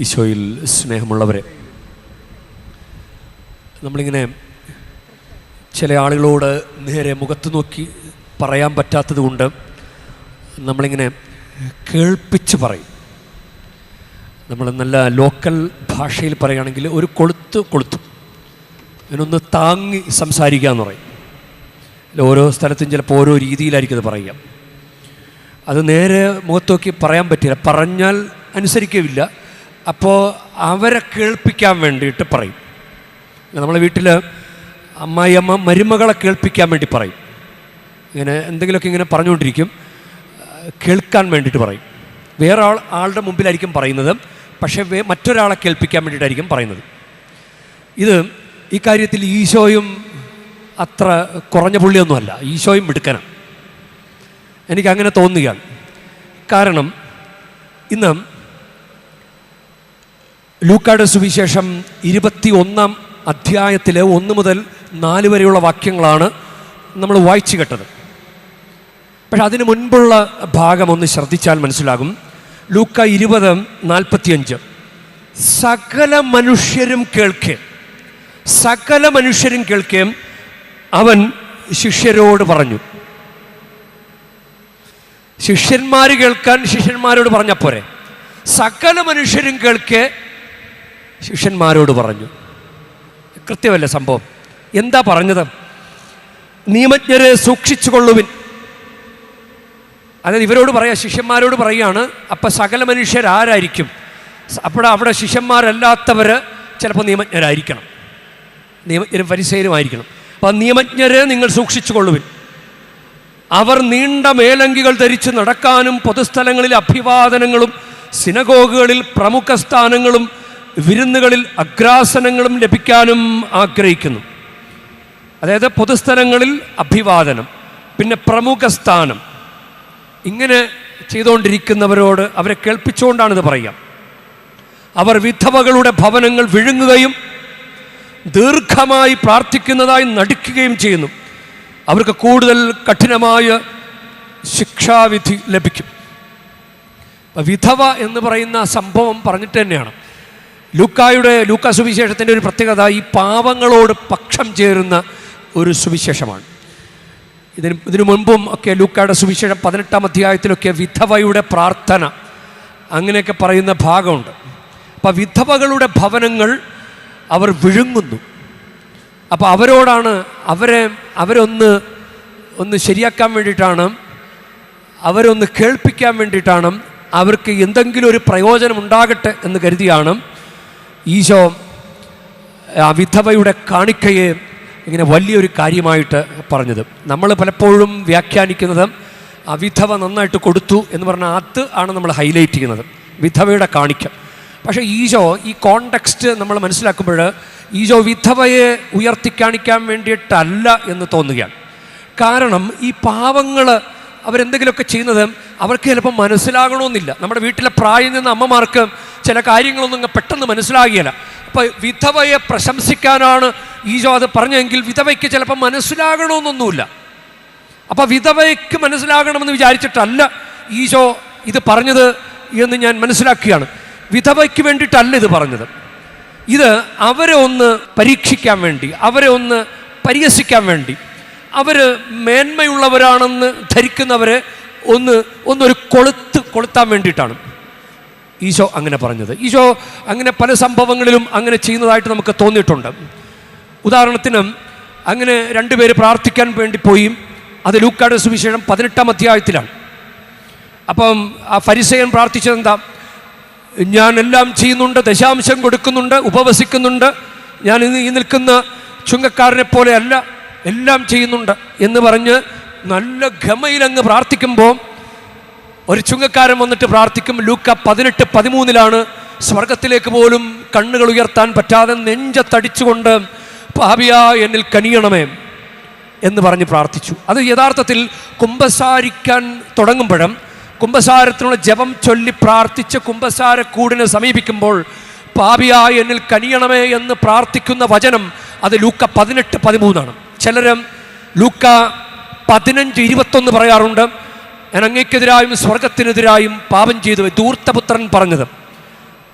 ഈശോയിൽ സ്നേഹമുള്ളവരെ നമ്മളിങ്ങനെ ചില ആളുകളോട് നേരെ മുഖത്ത് നോക്കി പറയാൻ പറ്റാത്തത് കൊണ്ട് നമ്മളിങ്ങനെ കേൾപ്പിച്ച് പറയും. നമ്മൾ നല്ല ലോക്കൽ ഭാഷയിൽ പറയുകയാണെങ്കിൽ ഒരു കൊളുത്ത് കൊളുത്തും അതിനൊന്ന് താങ്ങി സംസാരിക്കുക എന്ന് പറയും. ഓരോ സ്ഥലത്തും ചിലപ്പോൾ ഓരോ രീതിയിലായിരിക്കും അത് പറയുക. അത് നേരെ മുഖത്ത് നോക്കി പറയാൻ പറ്റില്ല. പറഞ്ഞാൽ അനുസരിക്കില്ല അപ്പോൾ അവരെ കേൾപ്പിക്കാൻ വേണ്ടിയിട്ട് പറയും. നമ്മളെ വീട്ടിൽ അമ്മായി അമ്മ മരുമകളെ കേൾപ്പിക്കാൻ വേണ്ടി പറയും. ഇങ്ങനെ എന്തെങ്കിലുമൊക്കെ ഇങ്ങനെ പറഞ്ഞുകൊണ്ടിരിക്കും. കേൾക്കാൻ വേണ്ടിയിട്ട് പറയും. വേറെ ആൾ ആളുടെ മുമ്പിലായിരിക്കും പറയുന്നത്. പക്ഷേ മറ്റൊരാളെ കേൾപ്പിക്കാൻ വേണ്ടിയിട്ടായിരിക്കും പറയുന്നത്. ഇത് ഈ കാര്യത്തിൽ ഈശോയും അത്ര കുറഞ്ഞ പുള്ളിയൊന്നുമല്ല. ഈശോയും മിടുക്കനാണ്. എനിക്കങ്ങനെ തോന്നുകയാണ്. കാരണം ഇന്ന് ലൂക്കായുടെ സുവിശേഷം ഇരുപത്തി ഒന്നാം അധ്യായത്തിലെ ഒന്ന് മുതൽ നാല് വരെയുള്ള വാക്യങ്ങളാണ് നമ്മൾ വായിച്ചു കേട്ടത്. പക്ഷെ അതിനു മുൻപുള്ള ഭാഗം ഒന്ന് ശ്രദ്ധിച്ചാൽ മനസ്സിലാകും. ലൂക്ക ഇരുപത് നാൽപ്പത്തിയഞ്ച്. സകല മനുഷ്യരും കേൾക്കേ. സകല മനുഷ്യരും കേൾക്കേം അവൻ ശിഷ്യരോട് പറഞ്ഞു. ശിഷ്യന്മാർ കേൾക്കാൻ ശിഷ്യന്മാരോട് പറഞ്ഞ പോരെ. സകല മനുഷ്യരും കേൾക്കെ ശിഷ്യന്മാരോട് പറഞ്ഞു കൃത്യമല്ല സംഭവം. എന്താ പറഞ്ഞത്? നിയമജ്ഞരെ സൂക്ഷിച്ചു കൊള്ളുവിൻ അതായത് ഇവരോട് പറയാ ശിഷ്യന്മാരോട് പറയുകയാണ് അപ്പം സകല മനുഷ്യരാരായിരിക്കും. അപ്പോൾ അവിടെ ശിഷ്യന്മാരല്ലാത്തവർ ചിലപ്പോൾ നിയമജ്ഞരായിരിക്കണം. നിയമജ്ഞരും പരിസയരുമായിരിക്കണം അപ്പം നിയമജ്ഞരെ നിങ്ങൾ സൂക്ഷിച്ചു കൊള്ളുവിൻ അവർ നീണ്ട മേലങ്കികൾ ധരിച്ച് നടക്കാനും പൊതുസ്ഥലങ്ങളിൽ അഭിവാദനങ്ങളും സിനഗോഗുകളിൽ പ്രമുഖ സ്ഥാനങ്ങളും വിരുന്നുകളിൽ അഗ്രാസനങ്ങളും ലഭിക്കാനും ആഗ്രഹിക്കുന്നു. അതായത് പൊതുസ്ഥലങ്ങളിൽ അഭിവാദനം പിന്നെ പ്രമുഖ സ്ഥാനം. ഇങ്ങനെ ചെയ്തുകൊണ്ടിരിക്കുന്നവരോട് അവരെ കേൾപ്പിച്ചുകൊണ്ടാണിത് പറയുക. അവർ വിധവകളുടെ ഭവനങ്ങൾ വിഴുങ്ങുകയും ദീർഘമായി പ്രാർത്ഥിക്കുന്നതായി നടിക്കുകയും ചെയ്യുന്നു. അവർക്ക് കൂടുതൽ കഠിനമായ ശിക്ഷാവിധി ലഭിക്കും. വിധവ എന്ന് പറയുന്ന സംഭവം പറഞ്ഞിട്ട് തന്നെയാണ്. ലൂക്കായുടെ ലൂക്ക സുവിശേഷത്തിന്റെ ഒരു പ്രത്യേകത ഈ പാവങ്ങളോട് പക്ഷം ചേരുന്ന ഒരു സുവിശേഷമാണ്. ഇതിന് ഇതിനു മുൻപും ഒക്കെ ലൂക്കായുടെ സുവിശേഷം പതിനെട്ടാം അധ്യായത്തിലൊക്കെ വിധവയുടെ പ്രാർത്ഥന അങ്ങനെയൊക്കെ പറയുന്ന ഭാഗമുണ്ട്. അപ്പം വിധവകളുടെ ഭവനങ്ങൾ അവർ വിഴുങ്ങുന്നു. അപ്പോൾ അവരോടാണ് അവരെ അവരൊന്ന് ഒന്ന് ശരിയാക്കാൻ വേണ്ടിയിട്ടാണ് അവരൊന്ന് കേൾപ്പിക്കാൻ വേണ്ടിയിട്ടാണ് അവർക്ക് എന്തെങ്കിലും ഒരു പ്രയോജനം ഉണ്ടാകട്ടെ എന്ന് കരുതിയാണ് ഈശോ ആ വിധവയുടെ കാണിക്കയെ ഇങ്ങനെ വലിയൊരു കാര്യമായിട്ട് പറഞ്ഞത്. നമ്മൾ പലപ്പോഴും വ്യാഖ്യാനിക്കുന്നത് ആ വിധവ നന്നായിട്ട് കൊടുത്തു എന്ന് പറഞ്ഞാൽ അത് ആണ് നമ്മൾ ഹൈലൈറ്റ് ചെയ്യുന്നത്. വിധവയുടെ കാണിക്ക. പക്ഷേ ഈശോ ഈ കോണ്ടെക്സ്റ്റ് നമ്മൾ മനസ്സിലാക്കുമ്പോൾ ഈശോ വിധവയെ ഉയർത്തിക്കാണിക്കാൻ വേണ്ടിയിട്ടല്ല എന്ന് തോന്നുകയാണ്. കാരണം ഈ പാവങ്ങൾ അവരെന്തെങ്കിലുമൊക്കെ ചെയ്യുന്നത് അവർക്ക് ചിലപ്പോൾ മനസ്സിലാകണമെന്നില്ല. നമ്മുടെ വീട്ടിലെ പ്രായം നിന്ന് അമ്മമാർക്ക് ചില കാര്യങ്ങളൊന്നും പെട്ടെന്ന് മനസ്സിലാകിയല്ല. അപ്പോൾ വിധവയെ പ്രശംസിക്കാനാണ് ഈശോ അത് പറഞ്ഞെങ്കിൽ വിധവയ്ക്ക് ചിലപ്പോൾ മനസ്സിലാകണമെന്നൊന്നുമില്ല. അപ്പോൾ വിധവയ്ക്ക് മനസ്സിലാകണമെന്ന് വിചാരിച്ചിട്ടല്ല ഈശോ ഇത് പറഞ്ഞത് എന്ന് ഞാൻ മനസ്സിലാക്കുകയാണ്. വിധവയ്ക്ക് വേണ്ടിയിട്ടല്ല ഇത് പറഞ്ഞത്. ഇത് അവരെ ഒന്ന് പരീക്ഷിക്കാൻ വേണ്ടി അവരെ ഒന്ന് പരിഹസിക്കാൻ വേണ്ടി അവർ മേന്മയുള്ളവരാണെന്ന് ധരിക്കുന്നവരെ ഒന്ന് ഒന്നൊരു കൊളുത്ത് കൊളുത്താൻ വേണ്ടിയിട്ടാണ് ഈശോ അങ്ങനെ പറഞ്ഞത്. ഈശോ അങ്ങനെ പല സംഭവങ്ങളിലും അങ്ങനെ ചെയ്യുന്നതായിട്ട് നമുക്ക് തോന്നിയിട്ടുണ്ട്. ഉദാഹരണത്തിന് അങ്ങനെ രണ്ടുപേര് പ്രാർത്ഥിക്കാൻ വേണ്ടി പോയി. അത് ലൂക്കാട് സുവിശേഷം പതിനെട്ടാം അധ്യായത്തിലാണ്. അപ്പം ആ ഫരിസയൻ പ്രാർത്ഥിച്ചത് എന്താ? ഞാൻ എല്ലാം ചെയ്യുന്നുണ്ട് ദശാംശം കൊടുക്കുന്നുണ്ട് ഉപവസിക്കുന്നുണ്ട്. ഞാൻ ഈ നിൽക്കുന്ന ചുങ്കക്കാരനെ പോലെ അല്ല. എല്ലാം ചെയ്യുന്നുണ്ട് എന്ന് പറഞ്ഞ് നല്ല ഗമയിലങ്ങ് പ്രാർത്ഥിക്കുമ്പോൾ ഒരു ചുങ്കക്കാരൻ വന്നിട്ട് പ്രാർത്ഥിക്കും. ലൂക്ക പതിനെട്ട് പതിമൂന്നിലാണ് സ്വർഗത്തിലേക്ക് പോലും കണ്ണുകൾ ഉയർത്താൻ പറ്റാതെ നെഞ്ചത്തടിച്ചുകൊണ്ട് പാപിയ എന്നിൽ കനിയണമേ എന്ന് പറഞ്ഞ് പ്രാർത്ഥിച്ചു. അത് യഥാർത്ഥത്തിൽ കുംഭസാരിക്കാൻ തുടങ്ങുമ്പോഴും കുംഭസാരത്തിനുള്ള ജപം ചൊല്ലി പ്രാർത്ഥിച്ച് കുംഭസാരക്കൂടിനെ സമീപിക്കുമ്പോൾ പാപിയായ എന്നിൽ കനിയണമേ എന്ന് പ്രാർത്ഥിക്കുന്ന വചനം അത് ലൂക്ക പതിനെട്ട് പതിമൂന്നാണ്. ചിലരും ലൂക്ക പതിനഞ്ച് ഇരുപത്തൊന്ന് പറയാറുണ്ട് ഞാൻ അങ്ങേക്കെതിരായും സ്വർഗത്തിനെതിരായും പാപം ചെയ്തു. ധൂർത്തപുത്രൻ പറഞ്ഞത്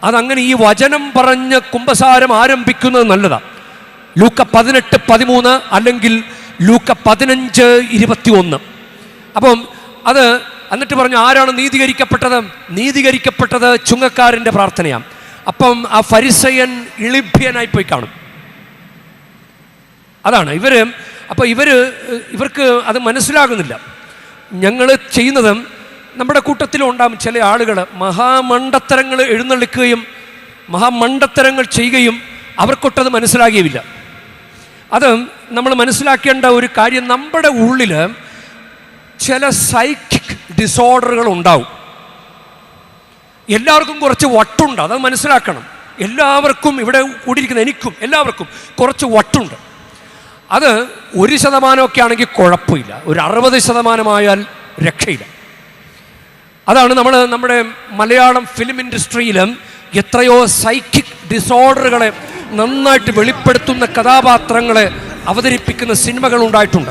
അതങ്ങനെ ഈ വചനം പറഞ്ഞ് കുംഭസാരം ആരംഭിക്കുന്നത് നല്ലതാണ് ലൂക്ക പതിനെട്ട് പതിമൂന്ന് അല്ലെങ്കിൽ ലൂക്ക പതിനഞ്ച് ഇരുപത്തി ഒന്ന് അപ്പം അത് എന്നിട്ട് പറഞ്ഞു ആരാണ് നീതീകരിക്കപ്പെട്ടത്? നീതീകരിക്കപ്പെട്ടത് ചുങ്കക്കാരന്റെ പ്രാർത്ഥനയാണ്. അപ്പം ആ ഫരിസയൻ ഇളിഭ്യനായി പോയി കാണും. അതാണ്. ഇവർ അപ്പോൾ ഇവർ ഇവർക്ക് അത് മനസ്സിലാകുന്നില്ല. ഞങ്ങൾ ചെയ്യുന്നത് നമ്മുടെ കൂട്ടത്തിൽ ഉണ്ടാകും ചില ആളുകൾ മഹാമണ്ടത്തരങ്ങൾ എഴുന്നള്ളിക്കുകയും മഹാമണ്ടത്തരങ്ങൾ ചെയ്യുകയും അവർക്കൊട്ടത് മനസ്സിലാകുകയുമില്ല അത് നമ്മൾ മനസ്സിലാക്കേണ്ട ഒരു കാര്യം നമ്മുടെ ഉള്ളിൽ ചില സൈക്കിക് ഡിസോർഡറുകൾ ഉണ്ടാവും. എല്ലാവർക്കും കുറച്ച് വട്ടുണ്ട് അത് മനസ്സിലാക്കണം. എല്ലാവർക്കും ഇവിടെ കൂടിയിരിക്കുന്ന എനിക്കും എല്ലാവർക്കും കുറച്ച് വട്ടുണ്ട്. അത് ഒരു ശതമാനമൊക്കെ ആണെങ്കിൽ കുഴപ്പമില്ല. ഒരു അറുപത് ശതമാനമായാൽ രക്ഷയില്ല. അതാണ് നമ്മൾ നമ്മുടെ മലയാളം ഫിലിം ഇൻഡസ്ട്രിയിലും എത്രയോ സൈക്കിക് ഡിസോർഡറുകളെ നന്നായിട്ട് വെളിപ്പെടുത്തുന്ന കഥാപാത്രങ്ങളെ അവതരിപ്പിക്കുന്ന സിനിമകൾ ഉണ്ടായിട്ടുണ്ട്.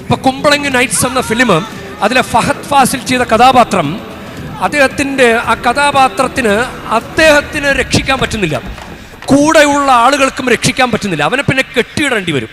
ഇപ്പൊ കുമ്പളങ്ങ് നൈറ്റ്സ് എന്ന ഫിലിം അതിലെ ഫഹദ് ഫാസിൽ ചെയ്ത കഥാപാത്രം അദ്ദേഹത്തിന്റെ ആ കഥാപാത്രത്തിന് അദ്ദേഹത്തിന് രക്ഷിക്കാൻ പറ്റുന്നില്ല. കൂടെയുള്ള ആളുകൾക്കും രക്ഷിക്കാൻ പറ്റുന്നില്ല. അവനെ പിന്നെ കെട്ടിയിടേണ്ടി വരും.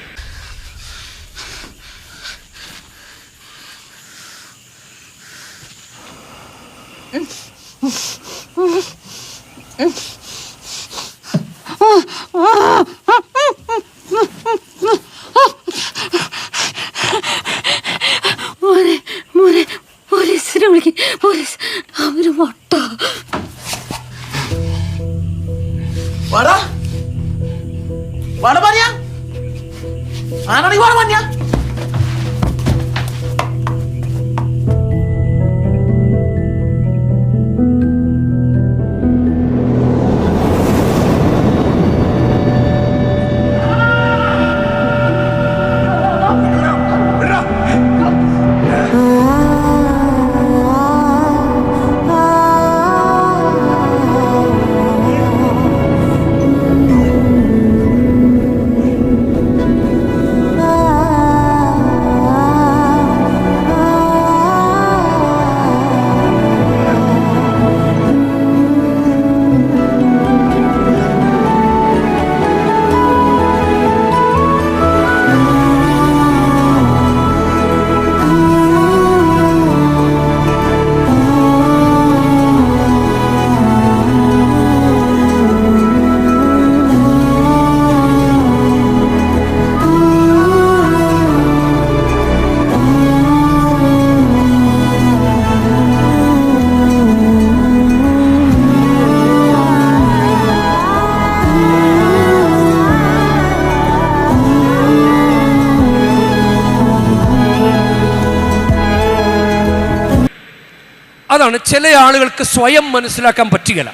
അതാണ് ചില ആളുകൾക്ക് സ്വയം മനസ്സിലാക്കാൻ പറ്റുകയില്ല.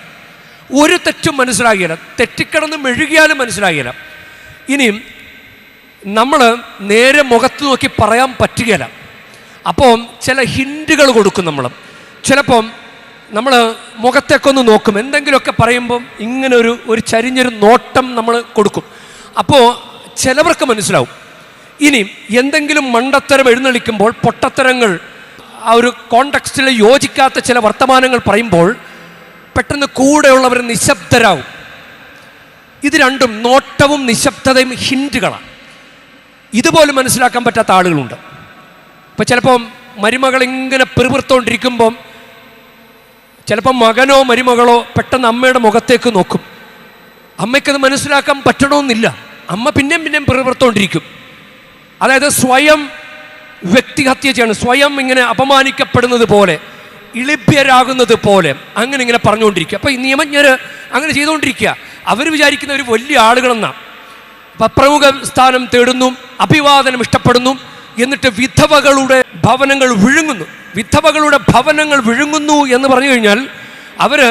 ഒരു തെറ്റും മനസ്സിലാകില്ല തെറ്റിക്കിടന്ന് മെഴുകിയാലും മനസ്സിലാകില്ല ഇനിയും നമ്മൾ നേരെ മുഖത്ത് നോക്കി പറയാൻ പറ്റുകയില്ല. അപ്പോൾ ചില ഹിൻഡുകൾ കൊടുക്കും നമ്മൾ ചിലപ്പം നമ്മൾ മുഖത്തേക്ക് ഒന്ന് നോക്കും. എന്തെങ്കിലുമൊക്കെ പറയുമ്പം ഇങ്ങനെ ഒരു ഒരു ചരിഞ്ഞൊരു നോട്ടം നമ്മൾ കൊടുക്കും. അപ്പോൾ ചിലവർക്ക് മനസ്സിലാവും. ഇനി എന്തെങ്കിലും മണ്ടത്തരം എഴുന്നള്ളിക്കുമ്പോൾ പൊട്ടത്തരങ്ങൾ ആ ഒരു കോണ്ടക്സ്റ്റിൽ യോജിക്കാത്ത ചില വർത്തമാനങ്ങൾ പറയുമ്പോൾ പെട്ടെന്ന് കൂടെയുള്ളവർ നിശബ്ദരാകും ഇത് രണ്ടും നോട്ടവും നിശബ്ദതയും ഹിൻഡുകളാണ് ഇതുപോലും മനസ്സിലാക്കാൻ പറ്റാത്ത ആളുകളുണ്ട്. ഇപ്പം ചിലപ്പം മരുമകൾ ഇങ്ങനെ പിറുപിറുത്തോണ്ടിരിക്കുമ്പം ചിലപ്പം മകനോ മരുമകളോ പെട്ടെന്ന് അമ്മയുടെ മുഖത്തേക്ക് നോക്കും. അമ്മയ്ക്കത് മനസ്സിലാക്കാൻ പറ്റണമെന്നില്ല അമ്മ പിന്നെയും പിന്നെയും പിറുപിറുത്തോണ്ടിരിക്കും. അതായത് സ്വയം വ്യക്തിഹത്യ ചെയ്യണം. സ്വയം ഇങ്ങനെ അപമാനിക്കപ്പെടുന്നത് പോലെ ഇളിപ്യരാകുന്നത് പോലെ അങ്ങനെ ഇങ്ങനെ പറഞ്ഞുകൊണ്ടിരിക്കുക. അപ്പോൾ ഈ നിയമജ്ഞർ അങ്ങനെ ചെയ്തുകൊണ്ടിരിക്കുക. അവർ വിചാരിക്കുന്ന ഒരു വലിയ ആളുകളെന്നാണ് അപ്പം പ്രമുഖ സ്ഥാനം തേടുന്നു അഭിവാദനം ഇഷ്ടപ്പെടുന്നു എന്നിട്ട് വിധവകളുടെ ഭവനങ്ങൾ വിഴുങ്ങുന്നു. വിധവകളുടെ ഭവനങ്ങൾ വിഴുങ്ങുന്നു എന്ന് പറഞ്ഞു കഴിഞ്ഞാൽ അവർ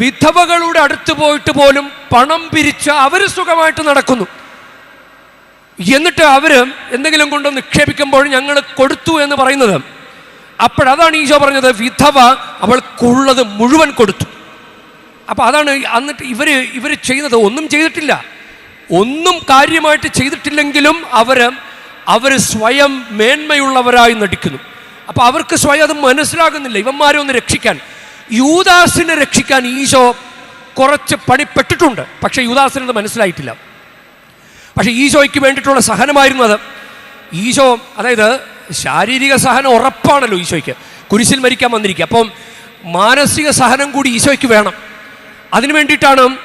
വിധവകളുടെ അടുത്ത് പോയിട്ട് പോലും പണം പിരിച്ച് അവർ സുഖമായിട്ട് നടക്കുന്നു. എന്നിട്ട് അവർ എന്തെങ്കിലും കൊണ്ട് നിക്ഷേപിക്കുമ്പോൾ ഞങ്ങൾ കൊടുത്തു എന്ന് പറയുന്നത്. അപ്പോഴതാണ് ഈശോ പറഞ്ഞത് വിധവ അവൾക്കുള്ളത് മുഴുവൻ കൊടുത്തു. അപ്പോൾ അതാണ് എന്നിട്ട് ഇവർ ഇവർ ചെയ്യുന്നത്. ഒന്നും ചെയ്തിട്ടില്ല. ഒന്നും കാര്യമായിട്ട് ചെയ്തിട്ടില്ലെങ്കിലും അവർ അവർ സ്വയം മേന്മയുള്ളവരായി നടിക്കുന്നു. അപ്പോൾ അവർക്ക് സ്വയം അത് മനസ്സിലാകുന്നില്ല ഇവന്മാരെ ഒന്ന് രക്ഷിക്കാൻ. യൂദാസിനെ രക്ഷിക്കാൻ ഈശോ കുറച്ച് പണിപ്പെട്ടിട്ടുണ്ട്. പക്ഷേ യുദാസിനത് മനസ്സിലായിട്ടില്ല. പക്ഷേ ഈശോയ്ക്ക് വേണ്ടിയിട്ടുള്ള സഹനമായിരുന്നു അത്. ഈശോ അതായത് ശാരീരിക സഹനം ഉറപ്പാണല്ലോ ഈശോയ്ക്ക്. കുരിശിൽ മരിക്കാൻ വന്നിരിക്കുക. അപ്പം മാനസിക സഹനം കൂടി ഈശോയ്ക്ക് വേണം. അതിനു വേണ്ടിയിട്ടാണ്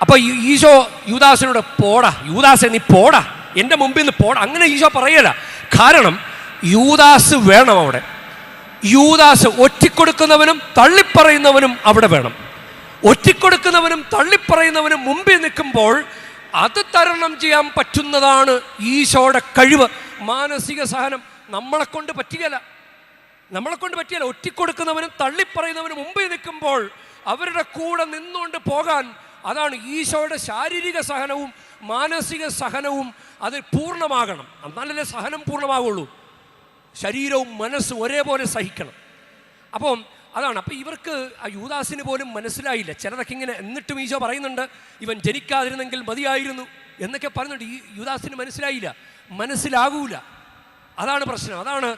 അപ്പോൾ ഈശോ യൂദാസിനോട് പോടാ യൂദാസെ നീ പോടാ. എന്റെ മുമ്പിൽ നിന്ന് പോടാ. അങ്ങനെ ഈശോ പറയല. കാരണം യൂദാസ് വേണം അവിടെ. യൂദാസ് ഒറ്റിക്കൊടുക്കുന്നവനും തള്ളിപ്പറയുന്നവനും അവിടെ വേണം. ഒറ്റിക്കൊടുക്കുന്നവനും തള്ളിപ്പറയുന്നവനും മുമ്പിൽ നിൽക്കുമ്പോൾ അത് തരണം ചെയ്യാൻ പറ്റുന്നതാണ് ഈശോയുടെ കഴിവ്. മാനസിക സഹനം നമ്മളെ കൊണ്ട് പറ്റുകയല്ല. നമ്മളെ കൊണ്ട് പറ്റിയല്ല ഒറ്റിക്കൊടുക്കുന്നവനും തള്ളിപ്പറയുന്നവനും മുമ്പിൽ നിൽക്കുമ്പോൾ അവരുടെ കൂടെ നിന്നുകൊണ്ട് പോകാൻ അതാണ് ഈശോയുടെ ശാരീരിക സഹനവും മാനസിക സഹനവും അത് പൂർണമാകണം. എന്നാലല്ലേ സഹനം പൂർണമാകുള്ളൂ ശരീരവും മനസ്സും ഒരേപോലെ സഹിക്കണം. അപ്പം അതാണ്. അപ്പോൾ ഇവർക്ക് ആ യൂദാസിന് പോലും മനസ്സിലായില്ല. ചിലതൊക്കെ ഇങ്ങനെ എന്നിട്ടും ഈശോ പറയുന്നുണ്ട് ഇവൻ ജനിക്കാതിരുന്നെങ്കിൽ മതിയായിരുന്നു എന്നൊക്കെ പറയുന്നുണ്ട് ഈ യൂദാസിന് മനസ്സിലായില്ല. മനസ്സിലാകൂല അതാണ് പ്രശ്നം. അതാണ്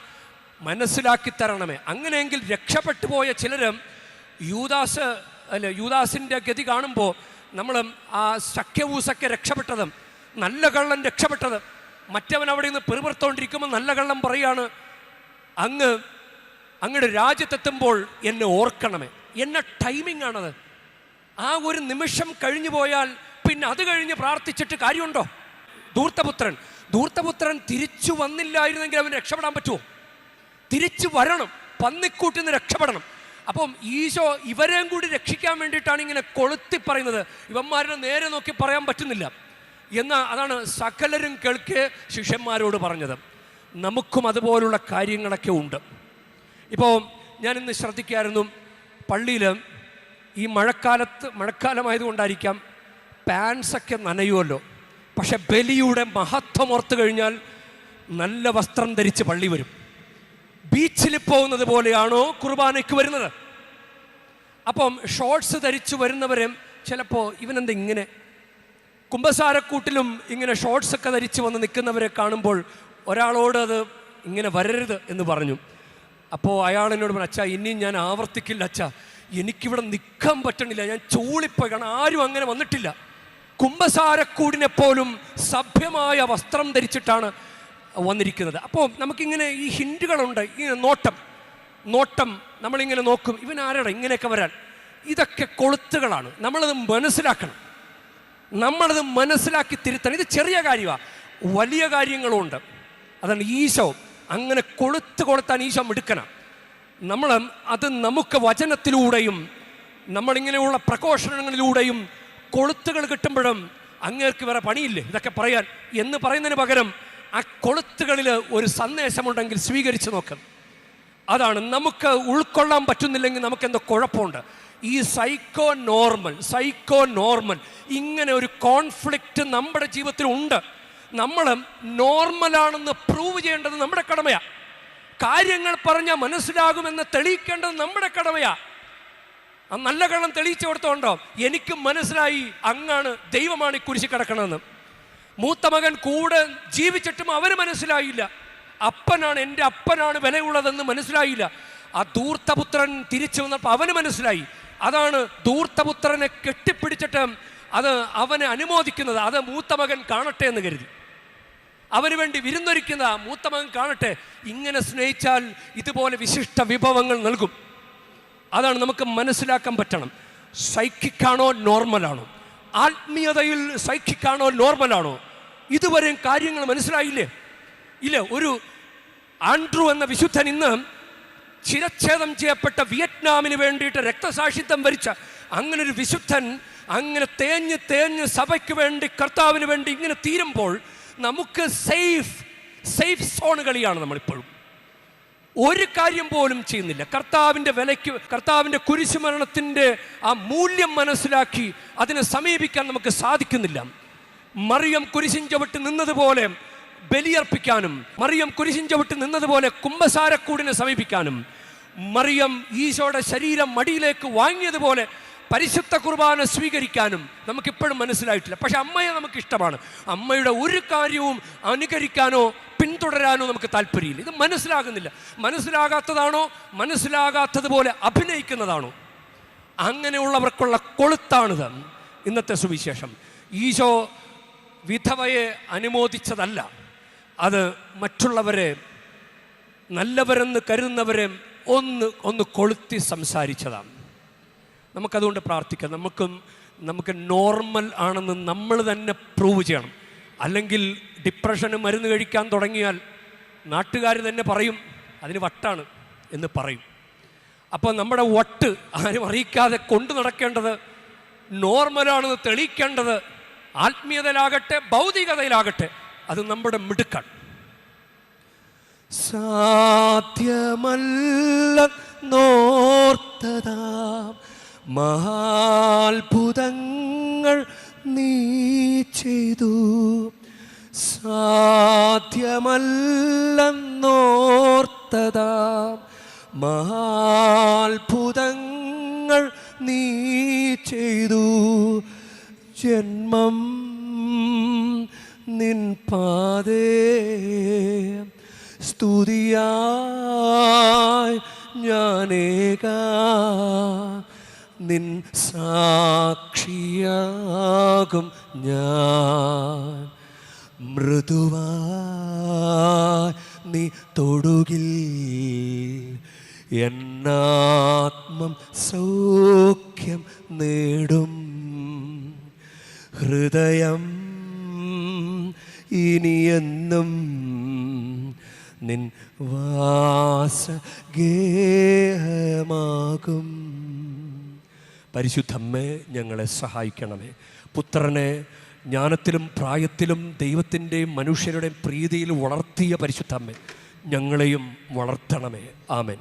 മനസ്സിലാക്കി തരണമേ. അങ്ങനെയെങ്കിൽ രക്ഷപ്പെട്ടു പോയ ചിലരും യൂദാസ് അല്ല യൂദാസിന്റെ ഗതി കാണുമ്പോൾ നമ്മൾ ആ സഖ്യവൂസൊക്കെ രക്ഷപ്പെട്ടതും നല്ല കള്ളൻ രക്ഷപ്പെട്ടത് മറ്റവൻ അവിടെ നിന്ന് പെറുപുറത്തോണ്ടിരിക്കുമ്പോൾ നല്ല കള്ളം പറയാണ്. അങ്ങ് അങ്ങയുടെ രാജ്യത്തെത്തുമ്പോൾ എന്നെ ഓർക്കണമേ. എന്ന ടൈമിംഗ് ആണത്. ആ ഒരു നിമിഷം കഴിഞ്ഞു പോയാൽ പിന്നെ അത് കഴിഞ്ഞ് പ്രാർത്ഥിച്ചിട്ട് കാര്യമുണ്ടോ? ധൂർത്തപുത്രൻ. ധൂർത്തപുത്രൻ തിരിച്ചു വന്നില്ലായിരുന്നെങ്കിൽ അവൻ രക്ഷപ്പെടാൻ പറ്റുമോ? തിരിച്ചു വരണം. പന്നിക്കൂട്ടിൽ നിന്ന് രക്ഷപ്പെടണം. അപ്പം ഈശോ ഇവരെയും കൂടി രക്ഷിക്കാൻ വേണ്ടിയിട്ടാണ് ഇങ്ങനെ കൊളുത്തി പറയുന്നത്. ഇവന്മാരുടെ നേരെ നോക്കി പറയാൻ പറ്റുന്നില്ല. എന്ന അതാണ് സകലരും കേൾക്കെ ശിഷ്യന്മാരോട് പറഞ്ഞത്. നമുക്കും അതുപോലുള്ള കാര്യങ്ങളൊക്കെ ഉണ്ട്. ഇപ്പോൾ ഞാനിന്ന് ശ്രദ്ധിക്കായിരുന്നു പള്ളിയിൽ ഈ മഴക്കാലത്ത് മഴക്കാലമായതുകൊണ്ടായിരിക്കാം പാൻസൊക്കെ നനയുമല്ലോ പക്ഷെ ബലിയുടെ മഹത്വം ഓർത്ത് കഴിഞ്ഞാൽ നല്ല വസ്ത്രം ധരിച്ച് പള്ളി വരും. ബീച്ചിൽ പോകുന്നത് പോലെയാണോ കുർബാനയ്ക്ക് വരുന്നത്? അപ്പം ഷോർട്സ് ധരിച്ചു വരുന്നവരും ചിലപ്പോൾ ഇവനെന്താ ഇങ്ങനെ? കുംഭസാരക്കൂട്ടിലും ഇങ്ങനെ ഷോർട്സൊക്കെ ധരിച്ച് വന്ന് നിൽക്കുന്നവരെ കാണുമ്പോൾ ഒരാളോട് അത് ഇങ്ങനെ വരരുത് എന്ന് പറഞ്ഞു. അപ്പോൾ അയാൾ എന്നോട് പറഞ്ഞു അച്ഛാ ഇനിയും ഞാൻ ആവർത്തിക്കില്ല അച്ഛാ. എനിക്കിവിടെ നിൽക്കാൻ പറ്റണില്ല. ഞാൻ ചൂളിപ്പോയി കാരണം ആരും അങ്ങനെ വന്നിട്ടില്ല. കുംഭസാരക്കൂടിനെ പോലും സഭ്യമായ വസ്ത്രം ധരിച്ചിട്ടാണ് വന്നിരിക്കുന്നത്. അപ്പോൾ നമുക്കിങ്ങനെ ഈ ഹിൻഡുകളുണ്ട് ഈ നോട്ടം. നോട്ടം നമ്മളിങ്ങനെ നോക്കും. ഇവൻ ആരാണ് ഇങ്ങനെയൊക്കെ വരാൻ. ഇതൊക്കെ കൊളുത്തുകളാണ്. നമ്മളത് മനസ്സിലാക്കണം. നമ്മളത് മനസ്സിലാക്കി തിരുത്തണം. ഇത് ചെറിയ കാര്യമാണ് വലിയ കാര്യങ്ങളുണ്ട്. അതാണ് ഈശോ. അങ്ങനെ കൊളുത്ത് കൊളുത്താൻ ഈശോ മിടുക്കണം നമ്മൾ അത് നമുക്ക് വചനത്തിലൂടെയും നമ്മളിങ്ങനെയുള്ള പ്രഘോഷണങ്ങളിലൂടെയും കൊളുത്തുകൾ കിട്ടുമ്പോഴും അങ്ങേർക്ക് വേറെ പണിയില്ലേ? ഇതൊക്കെ പറയാൻ. എന്ന് പറയുന്നതിന് പകരം ആ കൊളുത്തുകളിൽ ഒരു സന്ദേശമുണ്ടെങ്കിൽ സ്വീകരിച്ചു നോക്കാം. അതാണ് നമുക്ക് ഉൾക്കൊള്ളാൻ പറ്റുന്നില്ലെങ്കിൽ നമുക്ക് എന്തോ കുഴപ്പമുണ്ട്. ഈ സൈക്കോ നോർമൽ സൈക്കോ നോർമൽ ഇങ്ങനെ ഒരു കോൺഫ്ലിക്റ്റ് നമ്മുടെ ജീവിതത്തിൽ ഉണ്ട് നമ്മൾ നോർമലാണെന്ന് പ്രൂവ് ചെയ്യേണ്ടത് നമ്മുടെ കടമയാണ് കാര്യങ്ങൾ പറഞ്ഞാൽ മനസ്സിലാകുമെന്ന് തെളിയിക്കേണ്ടത് നമ്മുടെ കടമയാ. ആ നല്ല കള്ളം തെളിയിച്ചു കൊടുത്തോണ്ടോ? എനിക്ക് മനസ്സിലായി അങ്ങാണ് ദൈവമാണ് ഈ കുരിശി കിടക്കണമെന്ന് മൂത്ത മകൻ കൂടെ ജീവിച്ചിട്ടും അവന് മനസ്സിലായില്ല. അപ്പനാണ് എന്റെ അപ്പനാണ് വിലയുള്ളതെന്ന് മനസ്സിലായില്ല. ആ ധൂർത്തപുത്രൻ തിരിച്ചു വന്നപ്പോൾ അവന് മനസ്സിലായി. അതാണ് ധൂർത്തപുത്രനെ കെട്ടിപ്പിടിച്ചിട്ട് അത് അവനെ അനുമോദിക്കുന്നത്. അത് മൂത്ത മകൻ കാണട്ടെ എന്ന് കരുതി. അവന് വേണ്ടി വിരുന്നൊരുക്കുന്ന മൂത്ത മകൻ കാണട്ടെ. ഇങ്ങനെ സ്നേഹിച്ചാൽ ഇതുപോലെ വിശിഷ്ട വിഭവങ്ങൾ നൽകും. അതാണ് നമുക്ക് മനസ്സിലാക്കാൻ പറ്റണം. സൈക്കിക്കാണോ നോർമലാണോ? ആത്മീയതയിൽ സൈക്കിക്കാണോ നോർമലാണോ? ഇതുവരെയും കാര്യങ്ങൾ മനസ്സിലായില്ലേ? ഇല്ല ഒരു ആൻഡ്രു എന്ന വിശുദ്ധൻ ഇന്ന് ചിരച്ഛേദം ചെയ്യപ്പെട്ട വിയറ്റ്നാമിന് വേണ്ടിയിട്ട് രക്തസാക്ഷിത്വം വരിച്ച അങ്ങനെ ഒരു വിശുദ്ധൻ അങ്ങനെ തേഞ്ഞ് തേഞ്ഞ് സഭയ്ക്ക് വേണ്ടി കർത്താവിന് വേണ്ടി ഇങ്ങനെ തീരുമ്പോൾ നമുക്ക് സേഫ് സേഫ് സോൺ കളിയാണ് നമ്മളിപ്പോഴും. ഒരു കാര്യം പോലും ചെയ്യുന്നില്ല. കർത്താവിന്റെ വിലയ്ക്ക് കർത്താവിന്റെ കുരിശുമരണത്തിന്റെ ആ മൂല്യം മനസ്സിലാക്കി അതിനെ സമീപിക്കാൻ നമുക്ക് സാധിക്കുന്നില്ല. മറിയം കുരിശിൻ ചവിട്ട് നിന്നതുപോലെ ബലിയർപ്പിക്കാനും മറിയം കുരിശിൻ ചവിട്ട് നിന്നതുപോലെ കുംഭസാരക്കൂടിനെ സമീപിക്കാനും മറിയം ഈശോയുടെ ശരീരം മടിയിലേക്ക് വാങ്ങിയതുപോലെ പരിശുദ്ധ കുർബാന സ്വീകരിക്കാനും നമുക്കിപ്പോഴും മനസ്സിലായിട്ടില്ല. പക്ഷെ അമ്മയെ നമുക്ക് ഇഷ്ടമാണ് അമ്മയുടെ ഒരു കാര്യവും അനുകരിക്കാനോ പിന്തുടരാനോ നമുക്ക് താല്പര്യമില്ല. ഇത് മനസ്സിലാകുന്നില്ല. മനസ്സിലാകാത്തതാണോ? മനസ്സിലാകാത്തതുപോലെ അഭിനയിക്കുന്നതാണോ? അങ്ങനെയുള്ളവർക്കുള്ള കൊളുത്താണിത് ഇന്നത്തെ സുവിശേഷം. ഈശോ വിധവയെ അനുമോദിച്ചതല്ല. അത് മറ്റുള്ളവരെ നല്ലവരെന്ന് കരുതുന്നവരെ ഒന്ന് ഒന്ന് കൊളുത്തി സംസാരിച്ചതാണ്. നമുക്കതുകൊണ്ട് പ്രാർത്ഥിക്കാം. നമുക്കും നമുക്ക് നോർമൽ ആണെന്ന് നമ്മൾ തന്നെ പ്രൂവ് ചെയ്യണം. അല്ലെങ്കിൽ ഡിപ്രഷന് മരുന്ന് കഴിക്കാൻ തുടങ്ങിയാൽ നാട്ടുകാർ തന്നെ പറയും അതിന് വട്ടാണ് എന്ന് പറയും. അപ്പോൾ നമ്മുടെ വട്ട് ആരും അറിയിക്കാതെ കൊണ്ടു നടക്കേണ്ടത് നോർമലാണെന്ന് തെളിയിക്കേണ്ടത് ആത്മീയതയിലാകട്ടെ ഭൗതികതയിലാകട്ടെ അത് നമ്മുടെ മിടുക്കാണ്. സാധ്യമല്ല നോർത്തതാം മഹാത്ഭുതങ്ങൾ നീ ചെയ്തു. സാധ്യമല്ലെന്നോർത്തതാ. മഹാത്ഭുതങ്ങൾ നീ ചെയ്തു. ജന്മം നിൻ പാതേ സ്തുതിയായി ഞാനേക. നിൻ സാക്ഷിയാകും ഞാൻ. മൃദുവായി നീ തൊടുകിൽ എന്നാത്മം സൗഖ്യം നേടും. ഹൃദയം ഇനിയെന്നും നിൻ വാസഗേഹമാകും. പരിശുദ്ധമ്മേ ഞങ്ങളെ സഹായിക്കണമേ. പുത്രനെ ജ്ഞാനത്തിലും പ്രായത്തിലും ദൈവത്തിന്റെയും മനുഷ്യരുടെയും പ്രീതിയിൽ വളർത്തിയ പരിശുദ്ധമ്മേ ഞങ്ങളെയും വളർത്തണമേ. ആമേൻ.